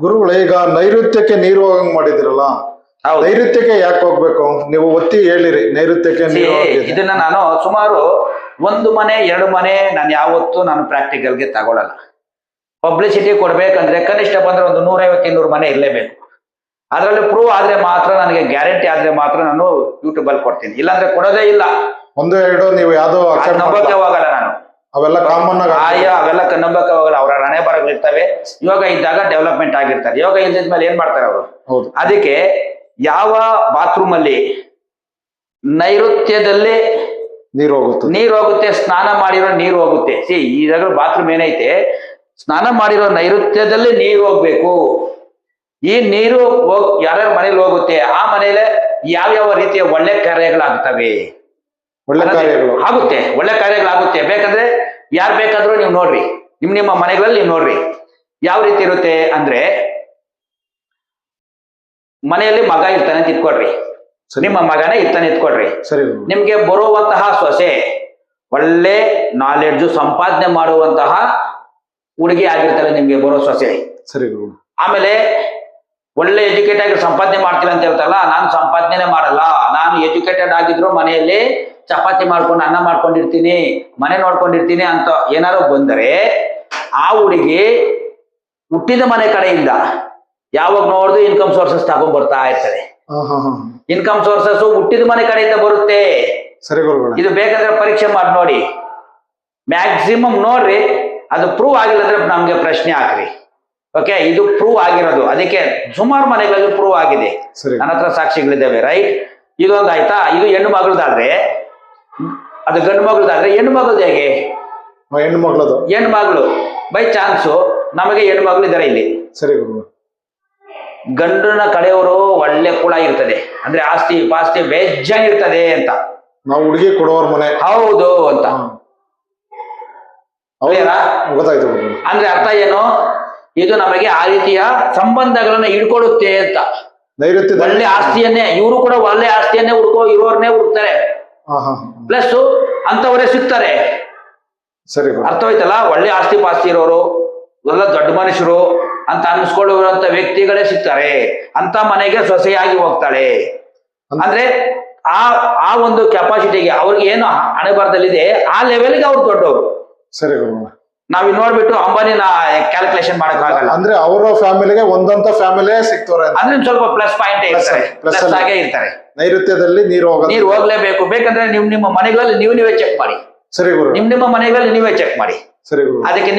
ಗುರುಗಳು ಈಗ ನೈಋತ್ಯಕ್ಕೆ ನೀರು ಹೋಗಂಗ್ ಮಾಡಿದಿರಲ್ಲ ಹೌದು. ನೈಋತ್ಯಕ್ಕೆ ಯಾಕೆ ಹೋಗ್ಬೇಕು? ನೀವು ಒತ್ತಿ ಹೇಳಿರಿ ನೈಋತ್ಯಕ್ಕೆ See, ನೀರು ಹೋಗಿದೆ. ಇದನ್ನ ನಾನು ಸುಮಾರು ಒಂದು ಮನೆ ಎರಡು ಮನೆ ನಾನು ಯಾವತ್ತೂ ನಾನು ಪ್ರಾಕ್ಟಿಕಲ್ಗೆ ತಗೊಳಲ್ಲ. ಪಬ್ಲಿಸಿಟಿ ಕೊಡ್ಬೇಕಂದ್ರೆ ಕನಿಷ್ಠ ಬಂದ್ರೆ ಒಂದು ನೂರೈವತ್ತು ಇನ್ನೂರು ಮನೆ ಇರಲೇಬೇಕು. ಅದರಲ್ಲಿ ಪ್ರೂವ್ ಆದ್ರೆ ಮಾತ್ರ ನನಗೆ ಗ್ಯಾರಂಟಿ ಆದ್ರೆ ಮಾತ್ರ ನಾನು ಯೂಟ್ಯೂಬ್ ಅಲ್ಲಿ ಕೊಡ್ತೀನಿ. ಇಲ್ಲಾಂದ್ರೆ ಕೊಡೋದೇ ಇಲ್ಲ. ಒಂದು ಎರಡು ನೀವು ಯಾವ್ದೋ ಅದ್ accept ನಂಬಕ್ಕೆ ಮಾಡಲ್ಲ. ಹೋಗಲ್ಲ ನಾನು. ಅವೆಲ್ಲ ಕಾಮನ್ ಆಗಿ ಅವೆಲ್ಲ ಕ- ನಂಬಕ್ಕೆ ಹೋಗಲ್ಲ ಅವರ ಬರಗಳಿರ್ತವೆ ಯೋಗ ಇದ್ದಾಗ ಡೆವಲಪ್ಮೆಂಟ್ ಆಗಿರ್ತಾರೆ. ಯೋಗ ಇಲ್ದಿದ ಮೇಲೆ ಏನ್ ಮಾಡ್ತಾರೆ ಅವರು? ಹೌದು. ಅದಕ್ಕೆ ಯಾವ ಬಾತ್ರೂಮ್ ಅಲ್ಲಿ ನೈಋತ್ಯದಲ್ಲಿ ನೀರು ಹೋಗುತ್ತೆ. ನೀರು ಹೋಗುತ್ತೆ ಸ್ನಾನ ಮಾಡಿರೋ ನೀರು ಹೋಗುತ್ತೆ. ಸಿ ಇದಾಗ ಬಾತ್ರೂಮ್ ಏನೈತೆ? ಸ್ನಾನ ಮಾಡಿರೋ ನೈಋತ್ಯದಲ್ಲಿ ನೀರು ಹೋಗ್ಬೇಕು. ಈ ನೀರು ಹೋಗ್ ಯಾರ್ಯಾರ ಮನೇಲಿ ಹೋಗುತ್ತೆ ಆ ಮನೇಲೆ ಯಾವ್ಯಾವ ರೀತಿಯ ಒಳ್ಳೆ ಕಾರ್ಯಗಳಾಗ್ತವೆ? ಒಳ್ಳೆ ಕಾರ್ಯಗಳು. ಆಗುತ್ತೆ. ಒಳ್ಳೆ ಕಾರ್ಯಗಳಾಗುತ್ತೆ. ಬೇಕಂದ್ರೆ ಯಾರು ಬೇಕಾದ್ರೂ ನೀವು ನೋಡ್ರಿ. ನಿಮ್ ನಿಮ್ಮ ಮನೆಗಳಲ್ಲಿ ನೀವು ನೋಡ್ರಿ. ಯಾವ ರೀತಿ ಇರುತ್ತೆ ಅಂದ್ರೆ ಮನೆಯಲ್ಲಿ ಮಗ ಇರ್ತಾನೆ ಅಂತ ಇಟ್ಕೊಳ್ರಿ. ಸರಿ. ನಿಮ್ಮ ಮಗನೇ ಇರ್ತಾನೆ ಇಟ್ಕೊಳ್ರಿ. ಸರಿ ನಿಮ್ಗೆ ಬರುವಂತಹ ಸೊಸೆ ಒಳ್ಳೆ ನಾಲೆಡ್ಜ್ ಸಂಪಾದನೆ ಮಾಡುವಂತಹ ಹುಡುಗಿ ಆಗಿರ್ತಾರೆ ನಿಮ್ಗೆ ಬರೋ ಸೊಸೆ. ಸರಿ ಆಮೇಲೆ ಒಳ್ಳೆ ಎಜುಕೇಟ್ ಆಗಿ ಸಂಪಾದನೆ ಮಾಡ್ತೀನಿ ಅಂತ ಹೇಳ್ತಾರಲ್ಲ ನಾನು ಸಂಪಾದನೆ ಮಾಡಲ್ಲ. ನಾನು ಎಜುಕೇಟೆಡ್ ಆಗಿದ್ರು ಮನೆಯಲ್ಲಿ ಚಪಾತಿ ಮಾಡ್ಕೊಂಡು ಅನ್ನ ಮಾಡ್ಕೊಂಡಿರ್ತೀನಿ ಮನೆ ನೋಡ್ಕೊಂಡಿರ್ತೀನಿ ಅಂತ ಏನಾದ್ರು ಬಂದರೆ ಆ ಹುಡುಗಿ ಹುಟ್ಟಿದ ಮನೆ ಕಡೆಯಿಂದ ಯಾವಾಗ ನೋಡಿದ್ರು ಇನ್ಕಮ್ ಸೋರ್ಸಸ್ ತಗೊಂಡ್ ಬರ್ತಾ ಹಾ ಇನ್ಕಮ್ ಸೋರ್ಸಸ್ ಹುಟ್ಟಿದ ಮನೆ ಕಡೆಯಿಂದ ಬರುತ್ತೆ. ಸರಿ ಇದು ಬೇಕಂದ್ರೆ ಪರೀಕ್ಷೆ ಮಾಡಿ ನೋಡಿ. ಮ್ಯಾಕ್ಸಿಮಮ್ ನೋಡ್ರಿ ಅದು ಪ್ರೂವ್ ಆಗಿಲ್ಲ ಅಂದ್ರೆ ನಮ್ಗೆ ಪ್ರಶ್ನೆ ಹಾಕ್ರಿ. ಓಕೆ ಇದು ಪ್ರೂವ್ ಆಗಿರೋದು. ಅದಕ್ಕೆ ಸುಮಾರು ಮನೆಗಳಲ್ಲಿ ಪ್ರೂವ್ ಆಗಿದೆ. ನನ್ನ ಹತ್ರ ಸಾಕ್ಷಿಗಳಿದ್ದಾವೆ ರೈಟ್ ಇದೊಂದು ಆಯ್ತಾ? ಇದು ಹೆಣ್ಣು ಮಗಳದಾದ್ರೆ ಅದು ಗಂಡು ಮಗಳದಾದ್ರೆ ಹೆಣ್ಣು ಮಗಳದು ಹೇಗೆ? ಆ, ಹೆಣ್ಮಗಳು. ಬೈ ಚಾನ್ಸು ನಮಗೆ ಹೆಣ್ಮಗಳು ಇದಾರೆ ಇದ್ದಾರೆ ಇಲ್ಲಿ. ಸರಿ ಗುರು. ಗಂಡನ ಕಡೆಯವರು ಒಳ್ಳೆ ಕುಳ ಇರ್ತದೆ. ಅಂದ್ರೆ ಆಸ್ತಿ ಪಾಸ್ತಿ ಬೇಜಾನ್ ಇರ್ತದೆ ಅಂತ. ನಾವು ಹುಡುಗಿ ಕೊಡೋರ್ ಮನೆ. ಹೌದು ಅಂತ? ಗೊತ್ತಾಯ್ತು ಅಂದ್ರೆ ಅರ್ಥ ಏನು? ಇದು ನಮಗೆ ಆ ರೀತಿಯ ಸಂಬಂಧಗಳನ್ನ ಹಿಡ್ಕೊಡುತ್ತೆ ಅಂತ. ನೈರುತ್ಯ ಒಳ್ಳೆ ಆಸ್ತಿಯನ್ನೇ ಇವರು ಕೂಡ ಒಳ್ಳೆ ಆಸ್ತಿಯನ್ನೇ ಹುಡುಕೋ ಇರೋರ್ನೇ ಹುಡುಕ್ತಾರೆ ಹಾ ಹಾ ಪ್ಲಸ್ ಅಂತವರೇ ಸಿಗ್ತಾರೆ. ಸರಿ ಅರ್ಥವಾಯ್ತಲ್ಲ? ಒಳ್ಳೆ ಆಸ್ತಿ ಪಾಸ್ತಿ ಇರೋರು ಎಲ್ಲ ದೊಡ್ಡ ಮನುಷ್ಯರು ಅಂತ ಅನ್ಸ್ಕೊಳ್ಳುವಂತ ವ್ಯಕ್ತಿಗಳೇ ಸಿಗ್ತಾರೆ. ಅಂತ ಮನೆಗೆ ಸೊಸೆಯಾಗಿ ಹೋಗ್ತಾಳೆ. ಅಂದ್ರೆ ಆ ಆ ಒಂದು ಕೆಪಾಸಿಟಿಗೆ ಅವ್ರಿಗೆ ಏನು ಹಣೆ ಬರದಲ್ಲಿದೆ ಆ ಲೆವೆಲ್ಗೆ ಅವ್ರು ದೊಡ್ಡವರು. ಸರಿ ನಾವ್ ನೋಡ್ಬಿಟ್ಟು ಅಂಬಾನಿನ ಕ್ಯಾಲ್ಕುಲೇಷನ್ ಮಾಡಕ್ ಆಗಲ್ಲ. ಅಂದ್ರೆ ಅವರ ಫ್ಯಾಮಿಲಿಗೆ ಒಂದಂತ ಫ್ಯಾಮಿಲಿ ಸಿಗ್ತವ್ರೆ ಅಂತ. ಅಂದ್ರೆ ಸ್ವಲ್ಪ ಪ್ಲಸ್ ಪಾಯಿಂಟ್ ಇರ್ತಾರೆ. ಪ್ಲಸ್. ಆಗೇ ಇರ್ತಾರೆ. ನೈಋತ್ಯದಲ್ಲಿ ನೀರು ನೀರು ಹೋಗ್ಲೇಬೇಕು. ಬೇಕಂದ್ರೆ ನಿಮ್ ನಿಮ್ಮ ಮನೆಗಳಲ್ಲಿ ನೀವು ನೀವೇ ಚೆಕ್ ಮಾಡಿ. ಸರಿ ಗುರು. ನಿಮ್ ನಿಮ್ಮ ಮನೆಗಳಲ್ಲಿ ನೀವೇ ಚೆಕ್ ಮಾಡಿ. ಸರಿ ಗುರು. ಅದಕ್ಕೆ ನೀವು